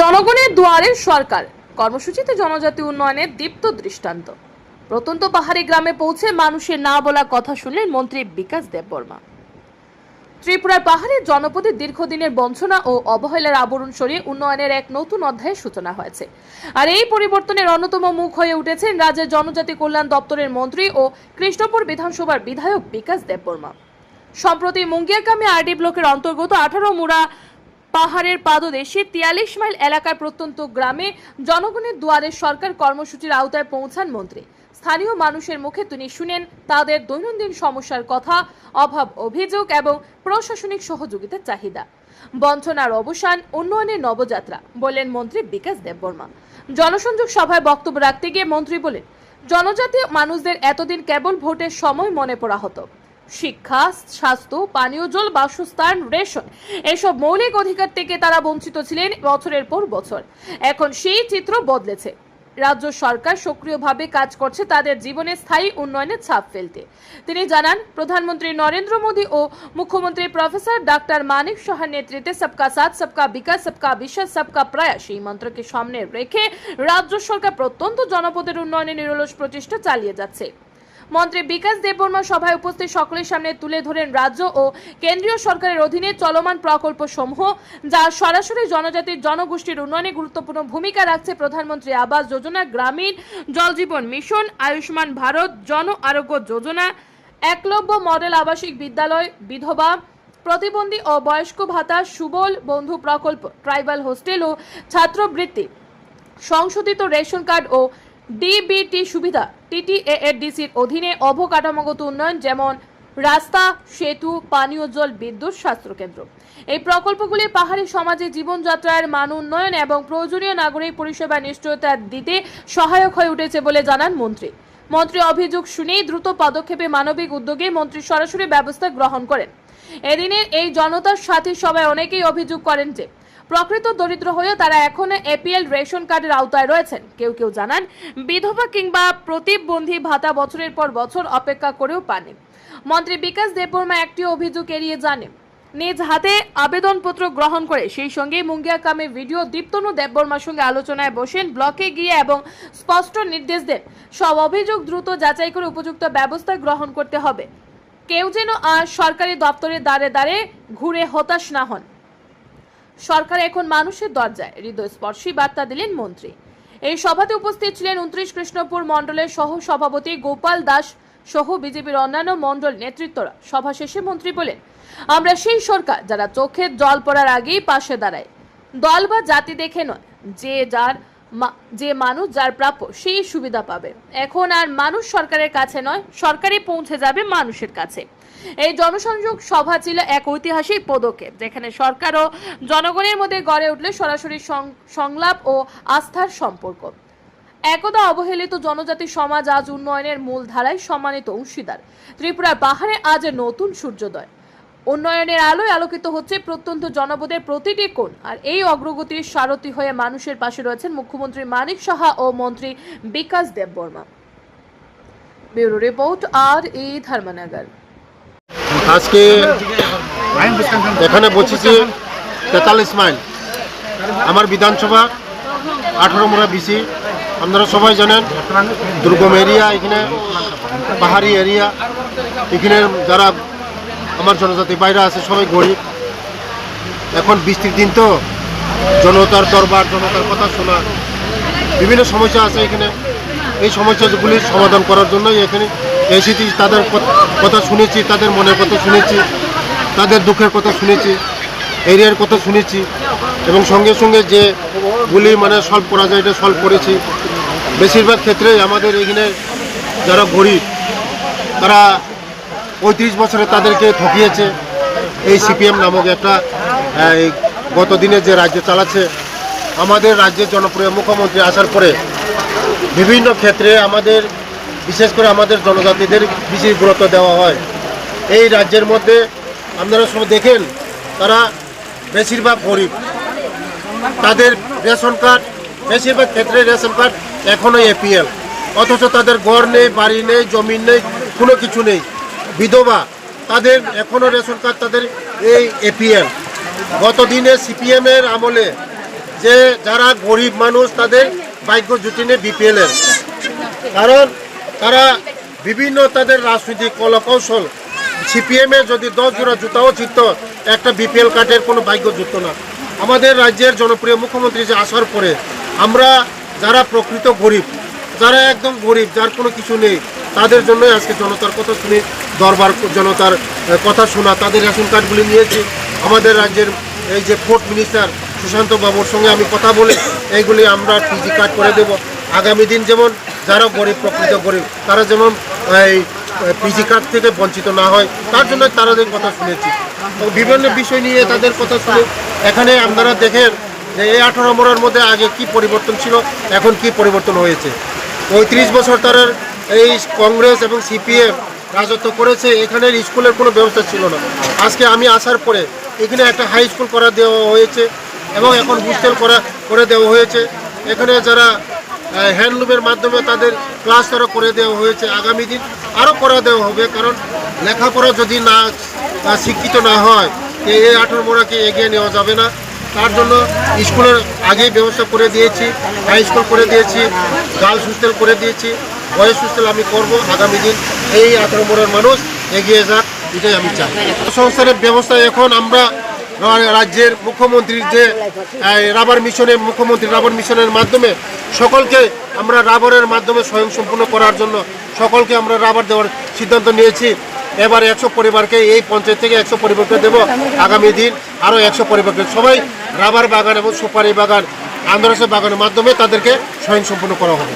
জনগণের দুয়ারে সরকার। কর্মসূচিতে জনজাতি উন্নয়নের দীপ্ত দৃষ্টান্ত। প্রত্যন্ত পাহাড়ি গ্রামে পৌঁছে মানুষের না বলা কথা শুনলেন মন্ত্রী বিকাশ দেববর্মা। ত্রিপুরার পাহাড়ের জনপদের দীর্ঘদিনের বঞ্চনা ও অবহেলার আবরণ সরিয়ে উন্নয়নের এক নতুন অধ্যায়ের সূচনা হয়েছে। আর এই পরিবর্তনের অন্যতম মুখ হয়ে উঠেছেন রাজ্যের জনজাতি কল্যাণ দপ্তরের মন্ত্রী ও কৃষ্ণপুর বিধানসভার বিধায়ক বিকাশ দেববর্মা। সম্প্রতি মুঙ্গিয়াকামে আরডি ব্লকের অন্তর্গত আঠারো মুড়া পাহাড়ের পাদদেশে তিয়াল্লিশ মাইল এলাকার প্রত্যন্ত গ্রামে জনগণের দুয়ারে সরকার কর্মসূচির আওতায় পৌঁছান মন্ত্রী। স্থানীয় মানুষের মুখে তিনি শুনেন, তাদের দৈনন্দিন সমস্যার কথা, অভাব অভিযোগ এবং প্রশাসনিক সহযোগিতার চাহিদা। বঞ্চনার অবসান উন্নয়নের নবযাত্রা বললেন মন্ত্রী বিকাশ দেববর্মা। জনসংযোগ সভায় বক্তব্য রাখতে গিয়ে মন্ত্রী বলেন জনজাতীয় মানুষদের এতদিন কেবল ভোটের সময় মনে পড়া হতো। শিক্ষা, স্বাস্থ্য, পানীয় জল, বাসস্থান, রেশন এসব মৌলিক অধিকার থেকে তারা বঞ্চিত ছিলেন বছরের পর বছর। এখন সেই চিত্র বদলেছে। রাজ্য সরকার সক্রিয়ভাবে কাজ করছে তাদের জীবনে স্থায়ী উন্নয়নের ছাপ ফেলতে। তিনি জানান, প্রধানমন্ত্রী নরেন্দ্র মোদী ও মুখ্যমন্ত্রী প্রফেসর ডাক্তার মানিক সাহার নেতৃত্বে সবকা সাথ, সবকা বিকাশ, সবকা বিশ্বাস, সবকা প্রয়াস এই মন্ত্রকে সামনে রেখে রাজ্য সরকার প্রত্যন্ত জনপদের উন্নয়নে নিরলস প্রচেষ্টা চালিয়ে যাচ্ছে। মন্ত্রী বিকাশ দেববর্মা সভায় উপস্থিত সকলের সামনে তুলে ধরেন রাজ্য ও কেন্দ্রীয় সরকারের অধীনে চলমান প্রকল্প সমূহ, যা সরাসরি জনজাতির জনগোষ্ঠীর উন্নয়নে গুরুত্বপূর্ণ ভূমিকা রাখছে প্রধানমন্ত্রী আবাস যোজনা, গ্রামীণ জল জীবন মিশন, আয়ুষ্মান ভারত জন আরোগ্য যোজনা, একলব্য মডেল আবাসিক বিদ্যালয়, বিধবা, প্রতিবন্ধী ও বয়স্ক ভাতা, সুবল বন্ধু প্রকল্প, ট্রাইবাল হোস্টেল ও ছাত্রবৃত্তি, সংশোধিত রেশন কার্ড ও ডিবিটি সুবিধা টিটিএডিসির অধীনে অবকাঠামোগত উন্নয়ন যেমন রাস্তা, সেতু, পানীয় জল, বিদ্যুৎ, স্বাস্থ্যকেন্দ্র। এই প্রকল্পগুলি পাহাড়ি সমাজে জীবনযাত্রার মান উন্নয়ন এবং প্রয়োজনীয় নাগরিক পরিষেবা নিশ্চয়তা দিতে সহায়ক হয়ে উঠেছে বলে জানান মন্ত্রী। মন্ত্রী অভিযোগ শুনেই দ্রুত পদক্ষেপে মানবিক উদ্যোগে মন্ত্রী সরাসরি ব্যবস্থা গ্রহণ করেন। এদিনের এই জনতার সাথে সবাই অনেকেই অভিযোগ করেন যে প্রকৃত দরিদ্র হয়েও তারা এখনও এপিএল রেশন কার্ডের আওতায় রয়েছেন। কেউ কেউ জানান, বিধবা কিংবা প্রতিবন্ধী ভাতা বছরের পর বছর অপেক্ষা করেও পাননি মন্ত্রী বিকাশ দেববর্মা একটি অভিযোগ এড়িয়ে জানেন, নিজ হাতে আবেদনপত্র গ্রহণ করে সেই সঙ্গে মুঙ্গিয়া কামে ভিডিও দীপ্তনু দেববর্মার সঙ্গে আলোচনায় বসেন, ব্লকে গিয়ে এবং স্পষ্ট নির্দেশ দেন, সব অভিযোগ দ্রুত যাচাই করে উপযুক্ত ব্যবস্থা গ্রহণ করতে হবে। কেউ যেন আর সরকারি দপ্তরের দ্বারে দ্বারে ঘুরে হতাশ না হন। সরকার এখন মানুষের দরজায় হৃদয়স্পর্শী বার্তা দিলেন মন্ত্রী। এই সভাতে উপস্থিত ছিলেন উনত্রিশ কৃষ্ণপুর মণ্ডলের সহ সভাপতি গোপাল দাস সহ বিজেপির অন্যান্য মণ্ডল নেতৃত্বরা। সভা শেষে মন্ত্রী বলেন, আমরা সেই সরকার যারা চোখের জল পড়ার আগেই পাশে দাঁড়ায়। দল বা জাতি দেখে নয়, যে যার যে মানুষ যার প্রাপ্য সেই সুবিধা পাবে। এখন আর মানুষ সরকারের কাছে নয় সরকারই পৌঁছে যাবে মানুষের কাছে। এই জনসংযোগ সভা ছিল এক ঐতিহাসিক পদক্ষেপ, যেখানে সরকার ও জনগণের মধ্যে গড়ে উঠলে সরাসরি সংলাপ ও আস্থার সম্পর্ক। একদা অবহেলিত জনজাতি সমাজ আজ উন্নয়নের মূল ধারায় সম্মানিত অংশীদার। ত্রিপুরার পাহাড়ে আজ নতুন সূর্যোদয়। উন্নয়নের আলোয় আলোকিত হচ্ছে প্রত্যন্ত জনপদের প্রতিটি কোণ। আর এই অগ্রগতির সারথি হয়ে মানুষের পাশে রয়েছেন মুখ্যমন্ত্রী মানিক সাহা ও মন্ত্রী বিকাশ দেববর্মা। ব্যুরো রিপোর্ট, আর ই ধর্মনগর। আজকে এখানে বসেছি তেতাল্লিশ মাইল। আমার বিধানসভা, আঠারো মোড়া বিসি। আপনারা সবাই জানেন, দুর্গম এরিয়া এখানে, পাহাড়ি এরিয়া। এখানে যারা আমার জনজাতি বাইরে আছে, সবাই গরিব। এখন বৃষ্টির দিন তো, জনতার দরবার, জনতার কথা শোনা। বিভিন্ন সমস্যা আছে এখানে। এই সমস্যাগুলির সমাধান করার জন্যই এখানে এসেছি। তাদের কথা শুনেছি, তাদের মনের কথা শুনেছি, তাদের দুঃখের কথা শুনেছি, এরিয়ার কথা শুনেছি। এবং সঙ্গে সঙ্গে যেগুলি মানে সলভ করা যায়, এটা সলভ করেছি। বেশিরভাগ ক্ষেত্রে আমাদের এখানে যারা গরিব, তারা পঁয়ত্রিশ বছরে তাদেরকে ঠকিয়েছে। এই সিপিএম নামক একটা গত দিনে যে রাজ্য চালাচ্ছে, আমাদের রাজ্যের জনপ্রিয় মুখ্যমন্ত্রী আসার পরে বিভিন্ন ক্ষেত্রে আমাদের, বিশেষ করে আমাদের জনজাতিদের বিশেষ গুরুত্ব দেওয়া হয়। এই রাজ্যের মধ্যে আপনারা সব দেখেন, তারা বেশিরভাগ গরিব। তাদের রেশন কার্ড, বেশিরভাগ ক্ষেত্রে রেশন কার্ড এখনও এপিএল অথচ তাদের ঘর নেই, বাড়ি নেই, জমি নেই, কোনো কিছু নেই। বিধবা, তাদের এখনও রেশন কার্ড, তাদের এই এপিএল গত দিনে সিপিএমের আমলে যে যারা গরিব মানুষ, তাদের ভাগ্য জুটি নেই বিপিএল এর। কারণ তারা বিভিন্ন তাদের রাজনৈতিক কলাকৌশল সিপিএম যদি দশ জোড়া জুতাও জিতত একটা বিপিএল কার্ডের কোনো ভাগ্য জুটত না। আমাদের রাজ্যের জনপ্রিয় মুখ্যমন্ত্রী যে আসার পরে আমরা যারা প্রকৃত গরিব যারা একদম গরিব, যার কোনো কিছু নেই, তাদের জন্যই আজকে জনতার কথা শুনে, দরবার জনতার কথা শোনা, তাদের রেশন কার্ডগুলি নিয়েছি। আমাদের রাজ্যের এই যে ফোর্ট মিনিস্টার সুশান্ত বাবুর সঙ্গে আমি কথা বলে এইগুলি আমরা পিজি কার্ড করে দেব। আগামী দিন যেমন যারা গরিব, প্রকৃত গরিব, তারা যেমন এই পিজি কার্ড থেকে বঞ্চিত না হয়, তার জন্য তাদের কথা শুনেছি। বিভিন্ন বিষয় নিয়ে তাদের কথা শুনে, এখানে আপনারা দেখেন যে এই আঠারো মোড়ের মধ্যে আগে কি পরিবর্তন ছিল, এখন কি পরিবর্তন হয়েছে। পঁয়ত্রিশ বছর তারা এই কংগ্রেস এবং সিপিএম রাজত্ব করেছে, এখানের স্কুলের কোনো ব্যবস্থা ছিল না। আজকে আমি আসার পরে এখানে একটা হাই স্কুল করা দেওয়া হয়েছে এবং এখন হোস্টেল করা, করে দেওয়া হয়েছে। এখানে যারা হ্যান্ডলুমের মাধ্যমে তাদের ক্লাস তারা করে দেওয়া হয়েছে। আগামী দিন আরও করে দেওয়া হবে, কারণ লেখাপড়া যদি না শিক্ষিত না হয় এই আঠারো মোড়াকে এগিয়ে নেওয়া যাবে না। তার জন্য স্কুলের আগেই ব্যবস্থা করে দিয়েছি হাই স্কুল করে দিয়েছি গার্লস হোস্টেল করে দিয়েছি বয়েজ হোস্টেল আমি করব, আগামী দিন এই আঠারো মোড়ের মানুষ এগিয়ে যাক, এটাই আমি চাই। সংস্থানের ব্যবস্থা এখন আমরা রাজ্যের মুখ্যমন্ত্রীর যে রাবার মিশনের মুখ্যমন্ত্রী, রাবার মিশনের মাধ্যমে সকলকে আমরা রাবারের মাধ্যমে স্বয়ংসম্পূর্ণ করার জন্য সকলকে আমরা রাবার দেওয়ার সিদ্ধান্ত নিয়েছি। এবার একশো পরিবারকে, এই পঞ্চায়েত থেকে একশো পরিবারকে দেব। আগামী দিন আরও একশো পরিবারকে। সবাই রাবার বাগান এবং সুপারি বাগান আন্ধ্রাসের বাগানের মাধ্যমে তাদেরকে স্বয়ংসম্পূর্ণ করা হবে।